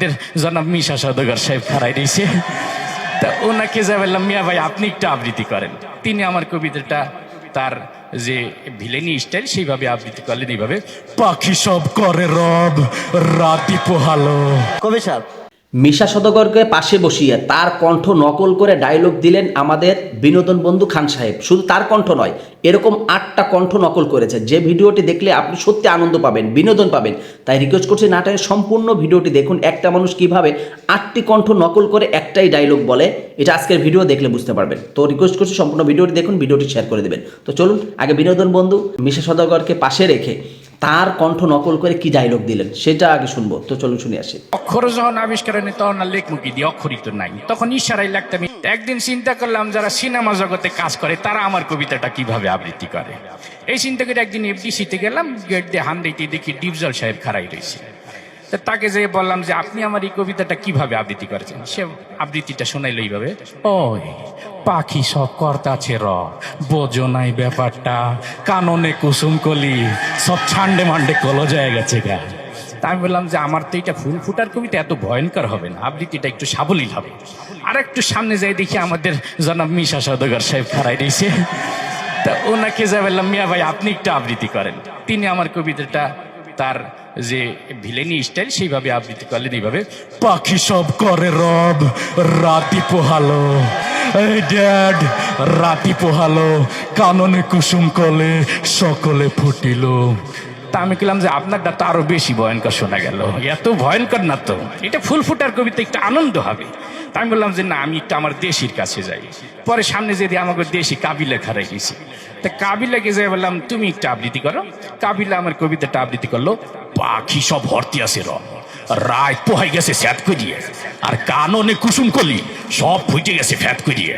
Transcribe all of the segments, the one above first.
আমাদের জনাব মিশা সদগর সাহেব হারাই দিয়েছে। তা ওনাকে যা বললাম, মিয়া ভাই, আপনি একটু আবৃত্তি করেন। তিনি আমার কবিতাটা, তার যে ভিলেনি স্টাইল সেইভাবে আবৃত্তি করলেন। এইভাবে, পাখি সব করে রব, রাতি পোহালো। কবি সাহেব মিশা সদগরকে পাশে বসিয়ে তার কণ্ঠ নকল করে ডায়লগ দিলেন আমাদের বিনোদন বন্ধু খান সাহেব। শুধু তার কণ্ঠ নয়, এরকম আটটা কণ্ঠ নকল করেছে। যে ভিডিওটি দেখলে আপনি সত্যি আনন্দ পাবেন, বিনোদন পাবেন। তাই রিকোয়েস্ট করছি নাটকের সম্পূর্ণ ভিডিওটি দেখুন। একটা মানুষ কীভাবে আটটি কণ্ঠ নকল করে একটাই ডায়লগ বলে, এটা আজকের ভিডিও দেখলে বুঝতে পারবেন। তো রিকোয়েস্ট করছি সম্পূর্ণ ভিডিওটি দেখুন, ভিডিওটি শেয়ার করে দেবেন। তো চলুন, আগে বিনোদন বন্ধু মিশা সদগরকে পাশে রেখে তার কণ্ঠ নকল করে কি ডায়লগ দিলেন? সেটা আগে শুনব। তো চলুন শুনে আসি। অক্ষর যখন আবিষ্কার হয়নি তখন আর লেখমুখী দিয়ে অক্ষরই তো নাই, তখন ইশারাই লাগতাম একদিন চিন্তা করলাম, যারা সিনেমা জগতে কাজ করে, তারা আমার কবিতাটা কীভাবে আবৃত্তি করে? এই চিন্তা করে একদিন এফডিসিতে গেলাম, গেট দিয়ে হান দিতে দেখি ডিপজল সাহেব খাড়াই রয়েছে। তাকে যে বললাম যে, আপনি আমার এই কবিতাটা কীভাবে আবৃত্তি করেছেন? সে আবৃত্তিটা শোনাইল এইভাবে, ওই পাখি সব কর্তাছে র। বোঝো নাই ব্যাপারটা। কাননে কুসুম কলি, সব ছান্ডে মান্ডে কলো যায় গেছে গা। আমি বললাম যে, আমার তো এটা ফুল ফুটার কবিতা এত ভয়ঙ্কর হবে না। আবৃত্তিটা একটু সাবলীল হবে। আর একটু সামনে যাই দেখি আমাদের জনাব মিশা সদগর সাহেব খাড়াই দিয়েছে তা ওনাকে যা বললাম, মিয়া ভাই, আপনি একটু আবৃত্তি করেন। তিনি আমার কবিতাটা তার যে ভিলেনি স্টাইল, সেইভাবে আবৃত্তি করলেন। এইভাবে, পাখি সব করে রব, রাতি পোহালো। ড্যাড, রাতি পোহালো, কাননে কুসুম কলে, সকলে ফুটিল। তা আমি বললাম যে আপনারটা তো আরও বেশি ভয়ঙ্কর শোনা গেল। এত ভয়ঙ্কর না তো। এটা ফুল ফুটার কবিতা, একটু আনন্দ হবে। তা আমি বললাম যে না, আমি একটু আমার দেশির কাছে যাই। পরে সামনে যদি আমাকে দেশি কাবিলা খারাই গেছি তা কাবি কাবিলাকে যাই বললাম, তুমি একটু আবৃত্তি করো। কাবিলা আমার কবিতাটা আবৃত্তি করল, পাখি সব ভর্তি আছে র রায় পোহাই গেছে স্যাত করিয়ে আর কাননে কুসুম কলি সব ফুটে গেছে ফ্যাত করিয়ে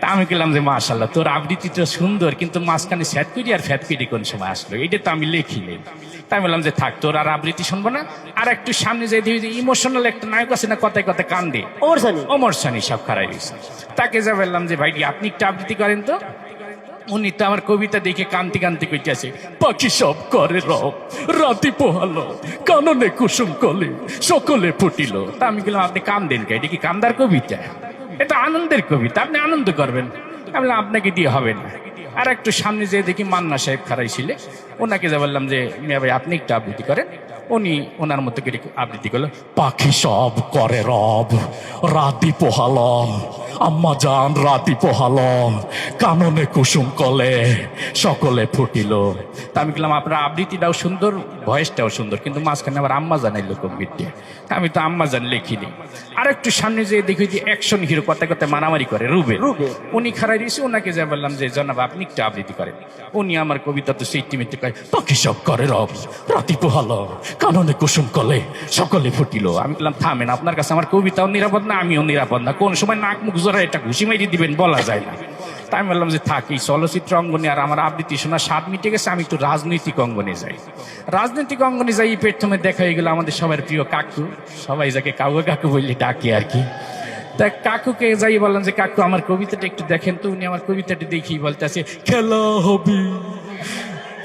তা আমি বললাম যে মাশাল্লাহ তোর আবৃত্তি তো সুন্দর কিন্তু মাঝখানে স্যাত করি আর ফ্যাত করি কোন সময় আসলো? এটা তো আমি লিখিনি তাই বললাম যে থাক তোর আর আবৃত্তি শুনব না। আর একটু সামনে যাই দেখি যে ইমোশনাল একটা নায়ক আছে না কথায় কথায় কান্দে। ওমর সানি। অমর সানি সব খারাই গেছে তাকে যা বললাম যে ভাইটি আপনি একটু আবৃত্তি করেন তো। উনি তো আমার কবিতা দেখে কান্তি কান্তি কইতেছে, পাখি সব করে রব রাতি পোহালো, কাননে কুসুম কলে, সকলে ফুটিল। তা আমি বললাম, আপনি কান্দেন কে? এটা কি কান্দার কবিতা? এটা আনন্দের কবিতা, আপনি আনন্দ করবেন। আমি আপনাকে দিয়ে হবে না। আর একটু সামনে যেয়ে দেখি মান্না সাহেব খারাই ছিলে ওনাকে যা বললাম যে, মিয়া ভাই, আপনি একটু আবৃত্তি করেন। উনি ওনার মতো করে আবৃত্তি করল, পাখি সব করে রব, রাতি পোহালো আম্মা জান রাতি পোহালো কাননে কুসুম কলে সকলে ফুটিল। তা আমি বললাম আপনার আবৃত্তিটাও সুন্দর ভয়েসটাও সুন্দর কিন্তু মাঝখানে আবার আম্মা জানাইলো কম্পিটে আমি তো আম্মা জান লিখিনি। আর একটু সামনে যেয়ে দেখি যে অ্যাকশন হিরো কথা কথা মারামারি করে রুবে। রুবে। উনি খারাই দিয়েছে ওনাকে যা বললাম যে জনাব আপনি একটু আবৃত্তি করেন। উনি আমার কবিতা তো সেই টিমিতে কয় পাখি সব করে রব রাতি পোহালো কাননে কুসুম কলে সকলে ফুটিল। আমি বললাম থামেন আপনার কাছে আমার কবিতাও নিরাপদ না আমিও নিরাপদ না। কোন সময় নাক মুখ জোড়া এটা ঘুষি মারি দিবেন, বলা যায় না। তাই আমি বললাম যে থাকি চলচ্চিত্র অঙ্গনে আর আমার আবৃত্তি শোনা সাত মিটে গেছে, আমি একটু রাজনৈতিক অঙ্গনে যাই। রাজনৈতিক অঙ্গনে যাই, এই প্রথমে দেখা হয়ে গেল আমাদের সবার প্রিয় কাকু। সবাই যাকে কাকু কাকু বললে ডাকে আর কি। তা কাকুকে যাই বললাম যে, কাকু, আমার কবিতাটা একটু দেখেন তো, উনি আমার কবিতাটা দেখি বলতেছে, খেলা হবে।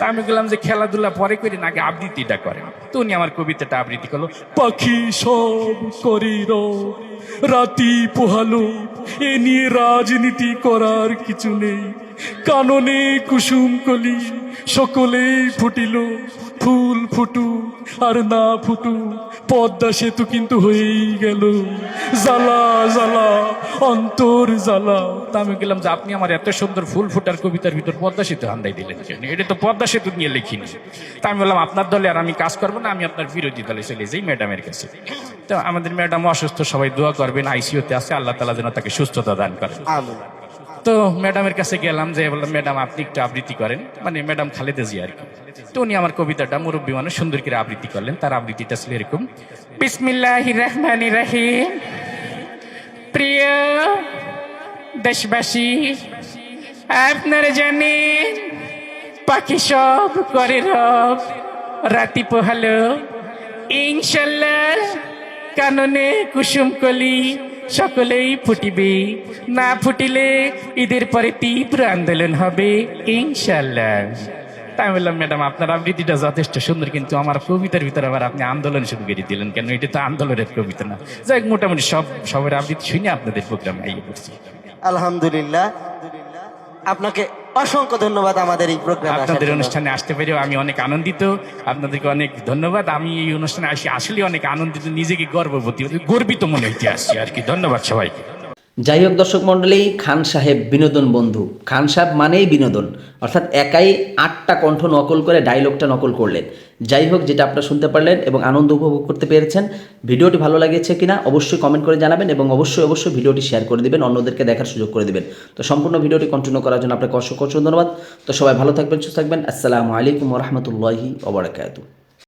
তা আমি বললাম যে খেলাধুলা পরে করি না, আগে আবৃত্তিটা করে তো উনি আমার কবিতাটা আবৃত্তি করল, পাখি সব করিল, রাতি পোহালো, এ নিয়ে রাজনীতি করার কিছু নেই। কাননে কুসুম কলি সকলেই ফুটিল ফুল ফুটু আর না ফুটু পদ্মা সেতু কিন্তু হয়েই গেল। জ্বালা জ্বালা অন্তর জ্বালা। তা আমি গেলাম যে আপনি আমার এত সুন্দর ফুল ফুটার কবিতার ভিতর পদ্মা সেতু হান্দাই দিলেন কেন? এটা তো পদ্মা সেতু নিয়ে লিখিনি। তা আমি বললাম আপনার দলে আর আমি কাজ করব না আমি আপনার বিরোধী দলে চলে যাই ম্যাডামের কাছে। তো আমাদের ম্যাডাম অসুস্থ সবাই দোয়া করবেন আইসিইউতে আছে আল্লাহ তালা যেন তাকে সুস্থতা দান করেন তো ম্যাডামের কাছে গেলাম যে, বললাম, ম্যাডাম, আপনি একটু আবৃত্তি করেন। মানে ম্যাডাম খালেদা জিয়া আর কি। তো উনি আমার কবিতাটা মুরব্বী মানুষ সুন্দর করে আবৃত্তি করলেন। তার আবৃত্তিটা ছিল এরকম বিসমিল্লাহ রহমান রাহিম, প্রিয় দেশবাসী, আপনারা জানেন পাখি সব করে রব, রাতি পোহালো, ইনশাল্লাহ কাননে কুসুম কলি সকলেই ফুটিবে। না ফুটিলে ঈদের পরে তীব্র আন্দোলন হবে ইনশাল্লাহ তা তা বললাম ম্যাডাম আপনার আবৃত্তিটা যথেষ্ট সুন্দর কিন্তু আমার কবিতার ভিতরে আবার আপনি আন্দোলন শুরু করে দিলেন কেন? এটা তো আন্দোলনের কবিতা না। যাই হোক, মোটামুটি সব সবার আবৃত্তি শুনে আপনাদের প্রোগ্রাম আইয়ে পড়ছি। আলহামদুলিল্লাহ। আপনাকে অসংখ্য ধন্যবাদ আমাদের এই প্রোগ্রাম আপনাদের অনুষ্ঠানে আসতে পেরেও আমি অনেক আনন্দিত। আপনাদেরকে অনেক ধন্যবাদ। আমি এই অনুষ্ঠানে আসি আসলে অনেক আনন্দিত নিজেকে গর্ববতী গর্বিত মনে হইতে আসছি আর কি। ধন্যবাদ সবাইকে। যাই হোক দর্শক মণ্ডলী, খান সাহেব বিনোদন বন্ধু। খান সাহেব মানেই বিনোদন। অর্থাৎ একাই আটটা কণ্ঠ নকল করে ডায়লগটা নকল করলেন। যাই হোক, যেটা আপনারা শুনতে পারলেন এবং আনন্দ উপভোগ করতে পেরেছেন, ভিডিওটি ভালো লাগেছে কিনা অবশ্যই কমেন্ট করে জানাবেন এবং অবশ্যই অবশ্যই ভিডিওটি শেয়ার করে দিবেন, অন্যদেরকে দেখার সুযোগ করে দেবেন। তো সম্পূর্ণ ভিডিওটি কন্টিনিউ করার জন্য আপনাকে অসংখ্য ধন্যবাদ। তো সবাই ভালো থাকবেন, সুস্থ থাকবেন। আসসালামু আলাইকুম রহমতুল্লাহি ওবরাকাতু